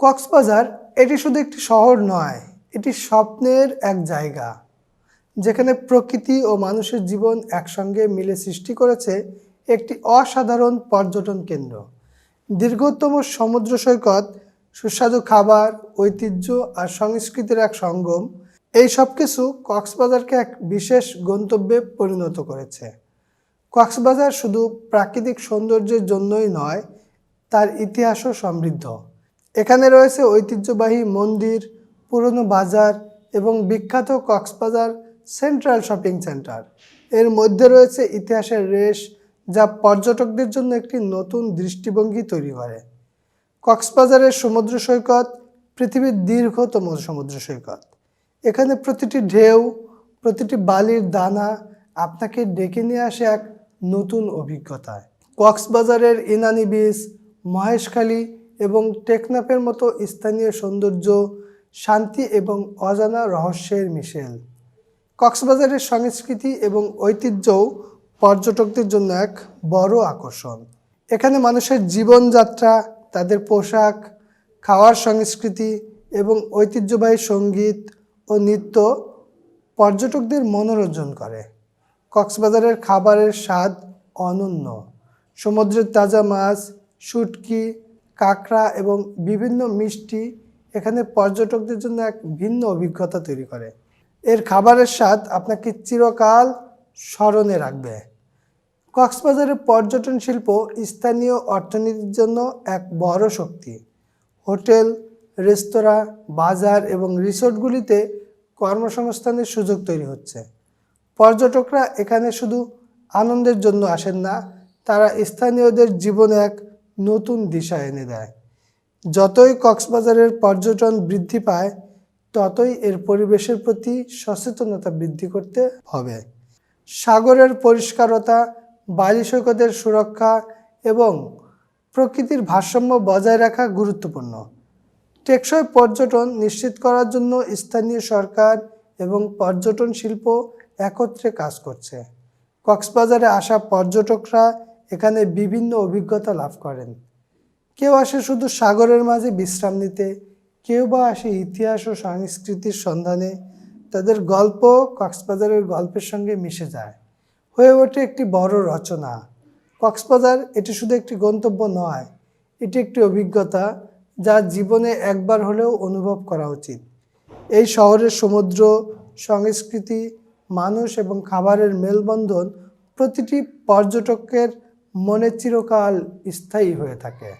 কক্সবাজার, এটি শুধু একটি শহর নয়, এটি স্বপ্নের এক জায়গা, যেখানে প্রকৃতি ও মানুষের জীবন একসঙ্গে মিলে সৃষ্টি করেছে একটি অসাধারণ পর্যটন কেন্দ্র। দীর্ঘতম সমুদ্র সৈকত, সুস্বাদু খাবার, ঐতিহ্য আর সংস্কৃতির এক সঙ্গম, এই সব কিছু কক্সবাজারকে এক বিশেষ গন্তব্যে পরিণত করেছে। কক্সবাজার শুধু প্রাকৃতিক সৌন্দর্যের জন্যই নয়, তার ইতিহাসও সমৃদ্ধ। এখানে রয়েছে ঐতিহ্যবাহী মন্দির, পুরনো বাজার এবং বিখ্যাত কক্সবাজার সেন্ট্রাল শপিং সেন্টার। এর মধ্যে রয়েছে ইতিহাসের রেশ যা পর্যটকদের জন্য একটি নতুন দৃষ্টিভঙ্গি তৈরি করে। কক্সবাজারের সমুদ্র সৈকত, পৃথিবীর দীর্ঘতম সমুদ্র সৈকত। এখানে প্রতিটি ঢেউ, প্রতিটি বালির দানা আপনাকে ডেকে নিয়ে আসে এক নতুন অভিজ্ঞতায়। কক্সবাজারের ইনানি বিচ, মহেশখালী এবং টেকনাফের মতো স্থানীয় সৌন্দর্য, শান্তি এবং অজানা রহস্যের মিশেল। কক্সবাজারের সংস্কৃতি এবং ঐতিহ্যও পর্যটকদের জন্য এক বড় আকর্ষণ। এখানে মানুষের জীবনযাত্রা, তাদের পোশাক, খাওয়ার সংস্কৃতি এবং ঐতিহ্যবাহী সংগীত ও নৃত্য পর্যটকদের মনোরঞ্জন করে। কক্সবাজারের খাবারের স্বাদ অনন্য। সমুদ্রের তাজা মাছ, শুটকি কাঁকড়া এবং বিভিন্ন মিষ্টি এখানে পর্যটকদের জন্য এক ভিন্ন অভিজ্ঞতা তৈরি করে। এর খাবারের স্বাদ আপনাকে চিরকাল স্মরণে রাখবে। কক্সবাজারের পর্যটন শিল্প স্থানীয় অর্থনীতির জন্য এক বড় শক্তি। হোটেল, রেস্তোরাঁ, বাজার এবং রিসোর্টগুলিতে কর্মসংস্থানের সুযোগ তৈরি হচ্ছে। পর্যটকরা এখানে শুধু আনন্দের জন্য আসেন না, তারা স্থানীয়দের জীবনে এক নতুন দিশা এনে দেয়। যতই কক্সবাজারের পর্যটন বৃদ্ধি পায়, ততই এর পরিবেশের প্রতি সচেতনতা বৃদ্ধি করতে হবে। সাগরের পরিষ্কারতা বালি সৈকতের সুরক্ষা এবং প্রকৃতির ভারসাম্য বজায় রাখা গুরুত্বপূর্ণ। টেকসই পর্যটন নিশ্চিত করার জন্য স্থানীয় সরকার এবং পর্যটন শিল্প একত্রে কাজ করছে। কক্সবাজারে আসা পর্যটকরা এখানে বিভিন্ন অভিজ্ঞতা লাভ করেন। কেউ আসে শুধু সাগরের মাঝে বিশ্রাম নিতে, কেউ বা আসে ইতিহাস ও সংস্কৃতির সন্ধানে। তাদের গল্প কক্সবাজারের গল্পের সঙ্গে মিশে যায়। হয়ে ওঠে একটি বড় রচনা। কক্সবাজার এটি শুধু একটি গন্তব্য নয়, এটি একটি অভিজ্ঞতা যা জীবনে একবার হলেও অনুভব করা উচিত। এই শহরের সমুদ্র, সংস্কৃতি, মানুষ এবং খাবারের মেলবন্ধন প্রতিটি পর্যটকের মনে চিরকাল স্থায়ী হয়ে থাকে।